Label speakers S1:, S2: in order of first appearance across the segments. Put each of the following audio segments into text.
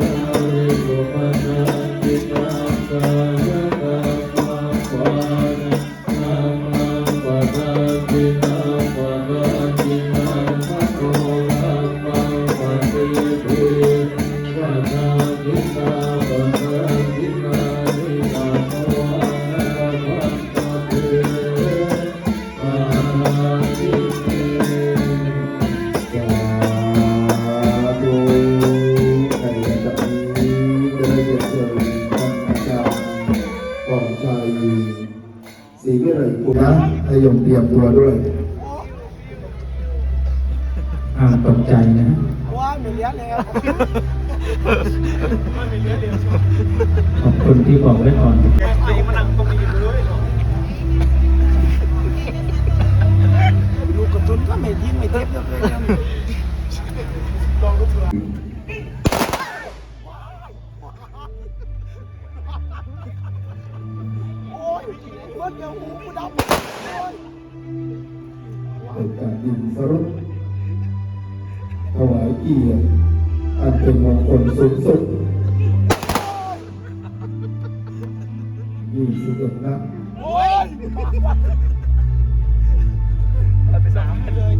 S1: Thank you. นิยมเต
S2: รียมตัวด้วย
S3: อ่าตกใจนะ
S4: ว่ามีเลี้ยงแล้ว
S3: ขอบคุณที่บอกไว้ก่อนก่งน
S4: ลูกกระตุ้นก็ไม่ยิ้มไม่เจ็บเลยลอง นอาหูกู
S2: เป็นการดินสรุปถวายเกียรติอันเป็นมงคลสูงสุดยี่สิบเอ็ดนัด
S4: ไปสามเลย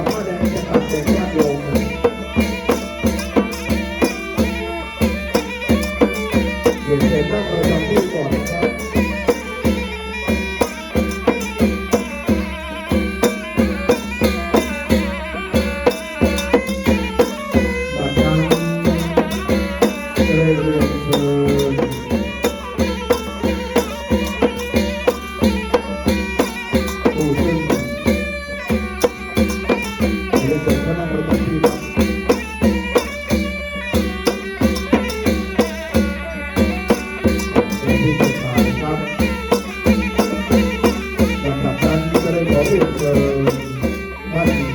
S2: Yamada. Thank you.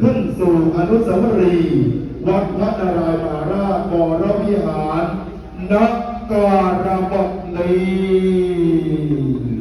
S2: ขึ้นสู่อนุสาวรีย์วัดพระนารายณ์มาราบอร
S4: พิหารนักการบนี้